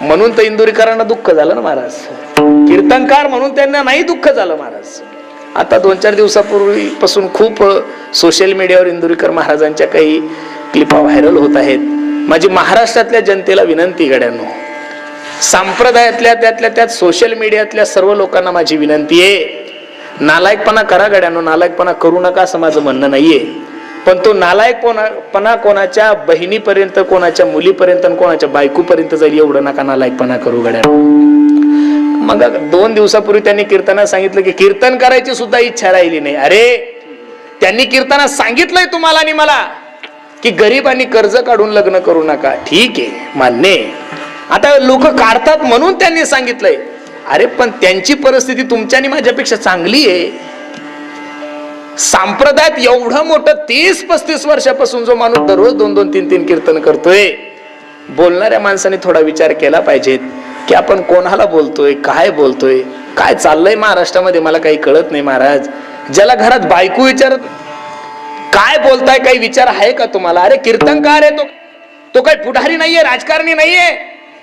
म्हणून तर इंदुरीकरांना दुःख झालं ना महाराज. कीर्तनकार म्हणून त्यांना नाही दुःख झालं महाराज. आता दोन चार दिवसापूर्वीपासून खूप सोशल मीडियावर इंदुरीकर महाराजांच्या काही क्लिपा व्हायरल होत आहेत. माझी महाराष्ट्रातल्या जनतेला विनंती गड्यांनो. संप्रदायातल्या त्यातल्या त्यात सोशल मीडियातल्या सर्व लोकांना माझी विनंती आहे. नालायकपणा करा गड्यांनो नालायकपणा करू नका असं माझं म्हणणं नाहीये. पण तो नालायकपणा कोणाच्या बहिणीपर्यंत कोणाच्या मुलीपर्यंत कोणाच्या बायकोपर्यंत जाईल एवढं नका नालायकपणा करू गड्या. मग दोन दिवसापूर्वी त्यांनी कीर्तनात सांगितलं की कीर्तन करायची सुद्धा इच्छा राहिली नाही. अरे त्यांनी कीर्तनात सांगितलंय तुम्हाला आणि मला की गरिबांनी कर्ज काढून लग्न करू नका. ठीक आहे मान्य आता लोक काढतात म्हणून त्यांनी सांगितलंय. अरे पण त्यांची परिस्थिती तुमच्या आणि माझ्यापेक्षा चांगली आहे. सांप्रदायात एवढं मोठं तीस पस्तीस वर्षापासून जो माणूस दररोज दोन दोन तीन तीन कीर्तन करतोय बोलणाऱ्या माणसाने थोडा विचार केला पाहिजेत की आपण कोणाला बोलतोय काय बोलतोय काय चाललंय महाराष्ट्रामध्ये मला काही कळत नाही महाराज. ज्याला घरात बायको विचारत काय बोलताय काही विचार आहे का तुम्हाला? अरे कीर्तनकार आहे तो तो काही पुढारी नाहीये राजकारणी नाहीये.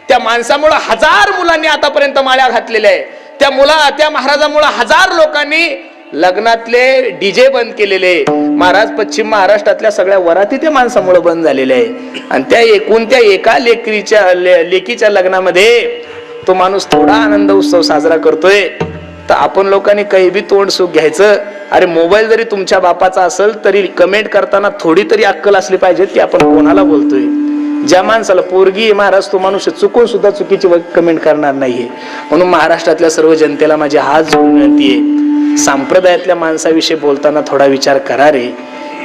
त्या माणसामुळं हजार मुलांनी आतापर्यंत माळ्या घातलेल्या आहे. त्या मुला त्या महाराजामुळं हजार लोकांनी लग्नातले डीजे बंद केलेले. महाराज पश्चिम महाराष्ट्रातल्या सगळ्या वराती त्या माणसामुळे बंद झालेले आहे. आणि त्या एकूण त्या एका लेकरीच्या ले- लेकीच्या लग्नामध्ये तो माणूस थोडा आनंद उत्सव साजरा करतोय. तर आपण लोकांनी काही बी तोंड सुख घ्यायचं. अरे मोबाईल जरी तुमच्या बापाचा असेल तरी कमेंट करताना थोडी तरी अक्कल असली पाहिजे की आपण कोणाला बोलतोय. ज्या माणसाला पोरगी महाराज तो माणूस चुकून सुद्धा चुकीची कमेंट करणार नाहीये. म्हणून महाराष्ट्रातल्या सर्व जनतेला माझी हात जोडून विनंती आहे. संप्रदायातल्या माणसाविषयी बोलताना थोडा विचार करा रे.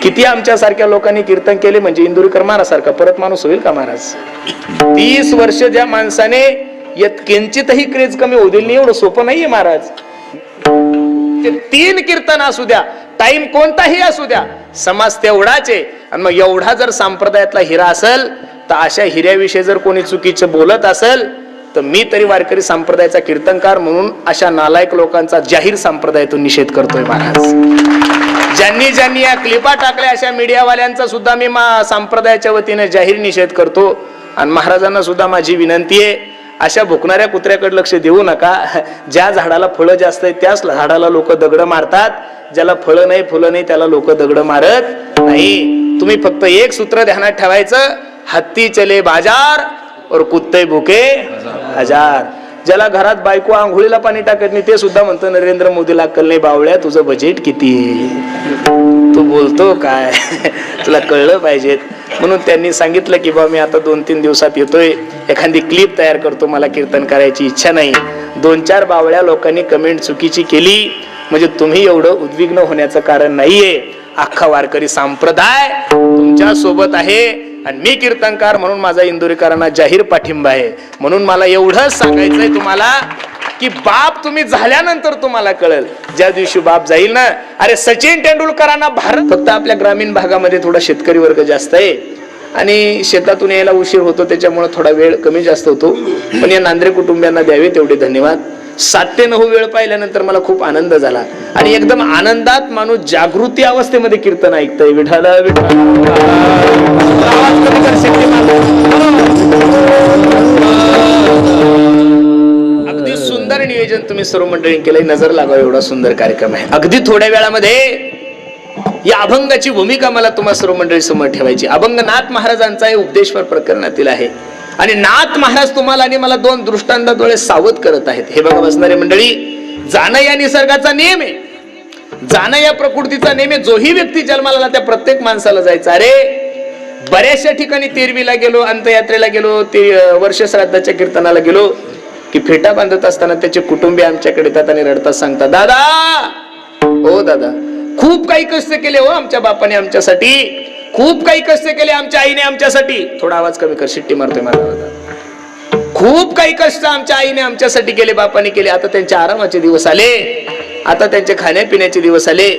किती आमच्यासारख्या लोकांनी कीर्तन केले म्हणजे इंदुरीकर महाराजसारखा परत माणूस होईल का महाराज? तीस वर्ष ज्या माणसाने यात किंचितही क्रेज कमी होऊ दिली नाही एवढं सोपं नाहीये महाराज. ते तीन कीर्तन असू द्या टाइम कोणताही असू द्या समाज तेवढाच. आहे आणि मग एवढा जर संप्रदायातला हिरा असेल तर अशा हिऱ्याविषयी जर कोणी चुकीचं बोलत असेल तर मी तरी वारकरी संप्रदायाचा कीर्तनकार म्हणून अशा नालायक लोकांचा जाहीर संप्रदायातून निषेध करतोय महाराज. ज्यांनी ज्यांनी या क्लिपा टाकल्या अशा मीडियावाल्यांचा सुद्धा मी मा संप्रदायाच्या वतीने जाहीर निषेध करतो. आणि महाराजांना सुद्धा माझी विनंती आहे अशा भुकणाऱ्या कुत्र्याकडे लक्ष देऊ नका. ज्या झाडाला फळं जास्त आहेत त्याच झाडाला लोक दगड मारतात. ज्याला फळं नाही फुलं नाही त्याला लोक दगड मारत नाही. तुम्ही फक्त एक सूत्र ध्यानात ठेवायचं हत्ती चले बाजार और कुत्ते भुके हजार. ज्याला घरात बायको आंघोळीला पाणी टाकत नाही ते सुद्धा म्हणतो नरेंद्र मोदीला अक्कल नाही बावळ्या तुझं बजेट किती तू बोलतो काय? तुला कळलं पाहिजेत म्हणून त्यांनी सांगितलं की बा मी आता दोन तीन दिवसात येतोय. एखादी क्लिप तयार करतो मला कीर्तन करायची इच्छा नाही. दोन चार बावळ्या लोकांनी कमेंट चुकीची केली. म्हणजे तुम्ही एवढं उद्विग्न होण्याचं कारण नाहीये. अख्खा वारकरी संप्रदाय तुमच्यासोबत आहे. आणि मी कीर्तनकार म्हणून माझा इंदुरीकरांना जाहीर पाठिंबा आहे. म्हणून मला एवढंच सांगायचंय तुम्हाला की बाप तुम्ही झाल्यानंतर तुम्हाला कळेल. ज्या दिवशी बाप जाईल ना अरे सचिन तेंडुलकरांना भारत फक्त आपल्या ग्रामीण भागामध्ये थोडा शेतकरी वर्ग जास्त आहे. आणि शेतातून यायला उशीर होतो त्याच्यामुळे थोडा वेळ कमी जास्त होतो. पण या नांद्रे कुटुंबियांना द्यावे तेवढे धन्यवाद. सात ते नऊ वेळ पाहिल्यानंतर मला खूप आनंद झाला. आणि एकदम आनंदात माणूस जागृती अवस्थेमध्ये कीर्तन ऐकतय. विठाल विठाल अगदी सुंदर नियोजन तुम्ही सर्व मंडळी केलंय. नजर लागावं एवढा सुंदर कार्यक्रम आहे. अगदी थोड्या वेळामध्ये या अभंगाची भूमिका मला तुम्हा सर्व मंडळी समोर ठेवायची. अभंग नाथ महाराजांचा हे उपदेशवर प्रकरणातील आहे. आणि नाथ महाराज तुम्हाला आणि मला दोन दृष्टांताद्वारे सावध करत आहेत. हे बघा बसणारे मंडळी जाणं या निसर्गाचा नियम आहे. जाणं या प्रकृतीचा नियम आहे. जोही व्यक्ती जन्माला त्या प्रत्येक माणसाला जायचं. अरे बऱ्याचशा ठिकाणी तेरवीला गेलो अंतयात्रेला गेलो ते वर्ष श्राद्धाच्या कीर्तनाला गेलो की फेटा बांधत असताना त्याचे कुटुंबीय आमच्याकडे येतात आणि रडतात सांगतात दादा हो दादा खूप काही कष्ट केले हो आमच्या बापाने आमच्यासाठी. खूप काही कष्ट केले आमच्या आईने आमच्यासाठी. थोडा आवाज कमी कर शिट्टी मारतोय मला. खूप काही कष्ट आमच्या आईने आमच्यासाठी केले बापाने केले. आता त्यांच्या आरामाचे दिवस आले. आता त्यांचे खाण्यापिण्याचे दिवस आले.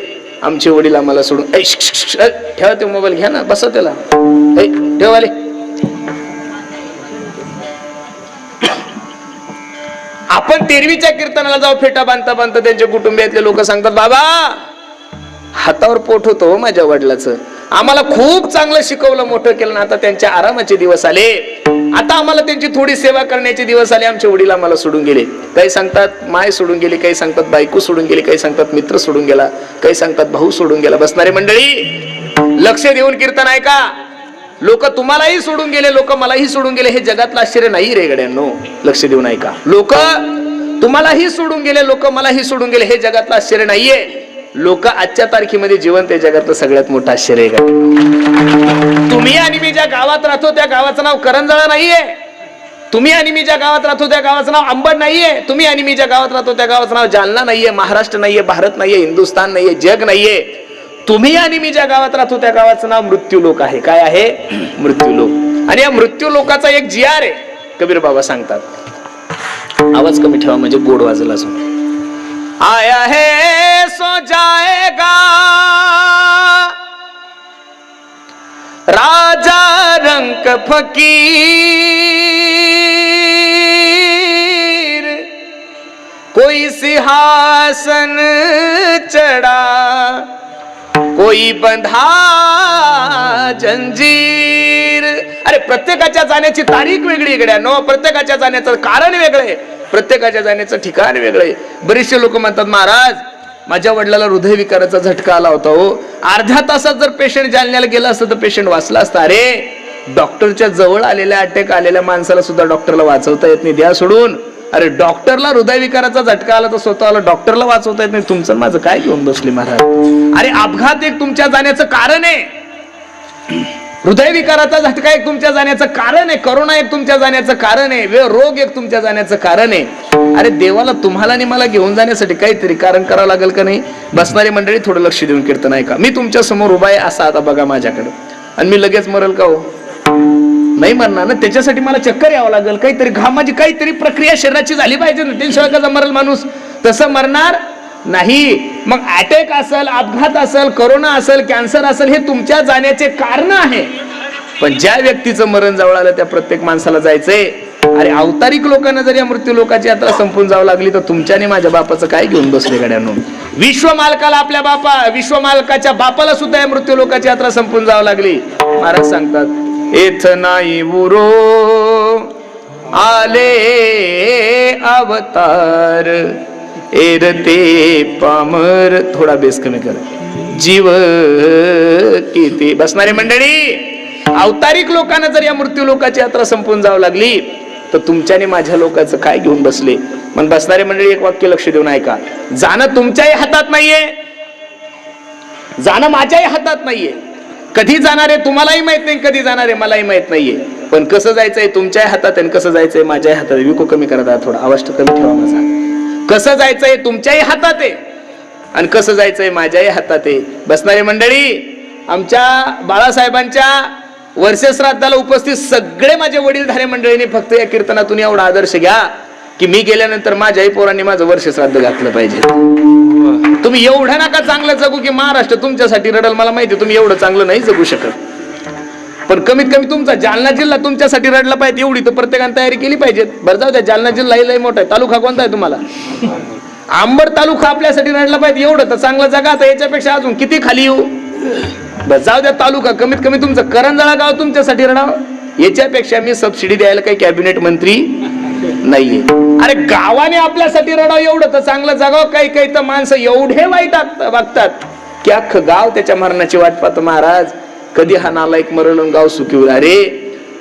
आमचे वडील आम्हाला सोडून ठेवा ते मोबाईल घ्या ना बसा त्याला. ऐ, ठेव आले. आपण तेरवीच्या कीर्तनाला जाऊ फेटा बांधता बांधता त्यांच्या कुटुंबियातले लोक सांगतात बाबा हातावर पोट होतो हो माझ्या वडिलाचं. आम्हाला खूप चांगलं शिकवलं मोठं केलं ना आता त्यांच्या आरामाचे दिवस आले. आता आम्हाला त्यांची थोडी सेवा करण्याचे दिवस आले आमचे वडील आम्हाला सोडून गेले. काही सांगतात माय सोडून गेली काही सांगतात बायको सोडून गेली काही सांगतात मित्र सोडून गेला काही सांगतात भाऊ सोडून गेला. बसणारे मंडळी लक्ष देऊन कीर्तन आहे का लोक तुम्हालाही सोडून गेले लोक मलाही सोडून गेले हे जगातलं आश्चर्य नाही रे गड्यांनो. लक्ष देऊन ऐका. लोक तुम्हालाही सोडून गेले लोक मलाही सोडून गेले हे जगातलं आश्चर्य नाहीये. लोक आजच्या तारखेमध्ये जिवंत त्या जगातलं सगळ्यात मोठं आश्चर्य आहे तुम्ही आणि मी ज्या गावात राहतो त्या गावाचं नाव करंजळा नाहीये. तुम्ही आणि मी ज्या गावात राहतो त्या गावाचं नाव अंबड नाहीये. तुम्ही आणि मी ज्या गावात राहतो त्या गावाचं नाव जालना नाहीये महाराष्ट्र नाहीये भारत नाहीये हिंदुस्थान नाहीये जग नाहीये. तुम्ही आणि मी ज्या गावात राहतो त्या गावाचं नाव मृत्यू लोक आहे. काय आहे? मृत्यू लोक. आणि या मृत्यू लोकाचा एक आर आहे. कबीर बाबा सांगतात. आवाज कमी ठेवा म्हणजे गोड वाजला आया है सो जाएगा। राजा रंक फकीर कोई सिंहासन चढ़ा कोई बंधा जंजीर। अरे प्रत्येकाच्या जाण्याची तारीख वेगळी इकडे नो प्रत्येकाच्या जाण्याचं कारण वेगळं आहे. प्रत्येकाच्या जाण्याचं ठिकाण वेगळं आहे. बरेचसे लोक म्हणतात महाराज माझ्या वडिलाला हृदयविकाराचा झटका आला होता हो. अर्ध्या तासात जर पेशंट जालन्याला गेला असता तर पेशंट वाचला असता. अरे डॉक्टरच्या जवळ आलेल्या अटॅक आलेल्या माणसाला सुद्धा डॉक्टरला वाचवता येत नाही. द्या सोडून. अरे डॉक्टरला हृदयविकाराचा झटका आला तर स्वतःला डॉक्टरला वाचवता येत नाही. तुमचं माझं काय घेऊन बसली महाराज? अरे अपघात एक तुमच्या जाण्याचं कारण आहे. हृदयविकाराचा झटका एक तुमच्या जाण्याचं कारण आहे. करोना एक तुमच्या जाण्याचं कारण आहे. रोग एक तुमच्या जाण्याचं कारण आहे. अरे देवाला तुम्हाला आणि मला घेऊन जाण्यासाठी काहीतरी कारण करावं लागेल का नाही? बसणारी मंडळी थोडं लक्ष देऊन कीर्तन आहे का मी तुमच्यासमोर उभा आहे असा आता बघा माझ्याकडे. आणि मी लगेच मरल का हो? नाही मरणार ना? त्याच्यासाठी मला चक्कर यावं लागेल. काहीतरी घामाची काहीतरी प्रक्रिया शरीराची झाली पाहिजे ना? त्याशिवाय कसा मरल माणूस. तसं मरणार नाही. मग अटॅक असेल अपघात असेल करोना असेल कॅन्सर असेल हे तुमच्या जाण्याचे कारण आहे. पण ज्या व्यक्तीचं मरण जवळ आलं त्या प्रत्येक माणसाला जायचंय. अरे अवतारिक लोकांना जर या मृत्यू लोकांची यात्रा संपून जावं लागली तर तुमच्याने माझ्या बापाचं काय घेऊन बसले गड्यानो? विश्व मालकाला आपल्या बापा विश्व मालकाच्या बापाला सुद्धा या मृत्यू लोकांची यात्रा संपून जावं लागली. महाराज सांगतात एथ नाही उरो आले अवतार एरते पामर. थोडा बेस कमी कर. जीव किती? बसणारी मंडळी अवतारिक लोकांना जर या मृत्यू लोकाची यात्रा संपून जावं लागली तर तुमच्याने माझ्या लोकांचं काय घेऊन बसले? मग बसणारे मंडळी एक वाक्य लक्ष देऊन ऐका. जाणं तुमच्याही हातात नाहीये. जाणं माझ्याही हातात नाहीये. कधी जाणार आहे तुम्हालाही माहीत नाही कधी जाणार आहे मलाही माहीत नाहीये. पण कसं जायचंय तुमच्याही हातात आणि कसं जायचंय माझ्याही हातात? विको कमी करा थोडा. आवाज कमी ठेवा माझा. कसं जायचंय तुमच्याही हातात? आहे आणि कसं जायचंय माझ्याही हातात? आहे बसणारे मंडळी आमच्या बाळासाहेबांच्या वर्षे श्राद्धाला उपस्थित सगळे माझे वडीलधारे मंडळीने फक्त या कीर्तनातून एवढा आदर्श घ्या की मी गेल्यानंतर माझ्याही पोरांनी माझं वर्ष श्राद्ध घातलं पाहिजे. तुम्ही एवढं नका चांगलं जगू की महाराष्ट्र तुमच्यासाठी रडल. मला माहिती तुम्ही एवढं चांगलं नाही जगू शकत. पण कमीत कमी तुमचा जालना जिल्हा तुमच्यासाठी रडला पाहिजे एवढी तर प्रत्येकाने तयारी केली पाहिजे बरं जाऊ द्या जालना जिल्हा लय मोठा आहे. तालुका कोणता आहे तुम्हाला? आंबड तालुका आपल्यासाठी रडला पाहिजे एवढं तर चांगलं जगा आता. याच्यापेक्षा अजून किती खाली येऊ? जाऊ द्या तालुका कमीत कमी तुमचं. करंजळा गाव तुमच्यासाठी रडावं याच्यापेक्षा मी सबसिडी द्यायला काही कॅबिनेट मंत्री नाहीये. अरे गावाने आपल्यासाठी रडाव एवढं तर चांगलं जगाव. काही काही तर माणसं एवढे वाईट वागतात की अख्खं गाव त्याच्या मरणाची वाट पाहतं. महाराज कधी हा नालायक मरण गाव सुखी अरे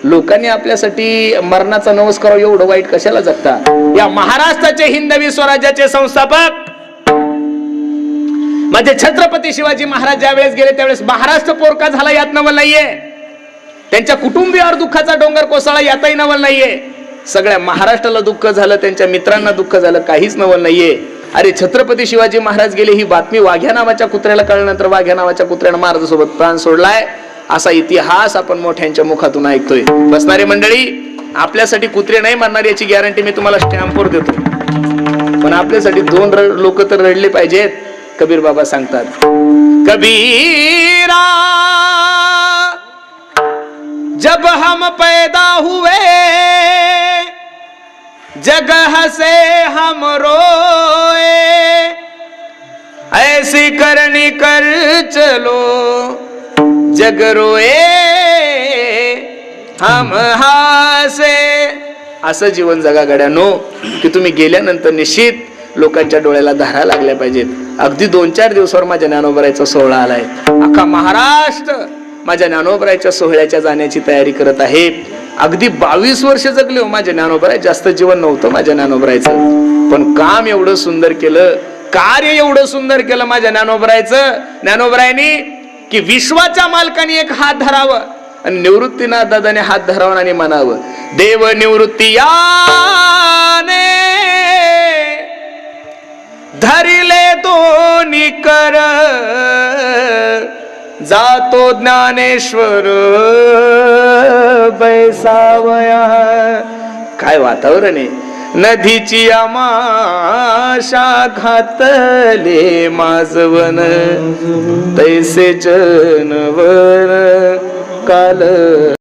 लोकांनी आपल्यासाठी मरणाचा नवस करावा एवढं वाईट कशाला जगता? या महाराष्ट्राचे हिंदवी स्वराज्याचे संस्थापक म्हणजे छत्रपती शिवाजी महाराज ज्या वेळेस गेले त्यावेळेस महाराष्ट्र पोरका झाला यात नवल नाहीये. त्यांच्या कुटुंबियावर दुःखाचा डोंगर कोसळा यातही नवल नाहीये. सगळ्या महाराष्ट्राला दुःख झालं त्यांच्या मित्रांना दुःख झालं काहीच नवल नाहीये. अरे छत्रपती शिवाजी महाराज गेले ही बातमी वाघ्या नावाच्या कुत्र्याला कळल्यानंतर वाघ्या नावाच्या कुत्र्यानं महाराजासोबत प्राण सोडलाय. असा इतिहास आपण मोठ्यांच्या मुखातून ऐकतोय. बसणारी मंडळी आपल्यासाठी कुत्रे नाही मारणार याची गॅरंटी मी तुम्हाला स्टॅम्पवर देतो. पण आपल्यासाठी दोन लोक तर रडले पाहिजेत. कबीर बाबा सांगतात कबीरा जब हम पैदा हुए जगह से हम रोए ऐसी करनी कर चलो जग रोए हम हासे। असं जीवन जगा गड्यानो की तुम्ही गेल्यानंतर निश्चित लोकांच्या डोळ्याला धारा लागल्या पाहिजेत. अगदी दोन चार दिवसावर माझ्या ज्ञानोबरायचा सोहळा आलाय. अख्खा महाराष्ट्र माझ्या ज्ञानोबरायच्या सोहळ्याच्या जाण्याची तयारी करत आहे. अगदी बावीस वर्ष जगले हो माझ्या ज्ञानोबराय. जास्त जीवन नव्हतं माझ्या ज्ञानोबरायचं. पण काम एवढं सुंदर केलं कार्य एवढं सुंदर केलं माझ्या ज्ञानोबरायचं. ज्ञानोबरायनी की विश्वाच्या मालकाने एक हात धरावं आणि निवृत्तीनाथ दादाने हात धरावं आणि म्हणावं देव निवृत्ती याने धरिले दोन्ही कर. जातो ज्ञानेश्वर बैसावया. काय वातावरण आहे? नदीची आमाशा घातले माजवन. तैसे जनवर काल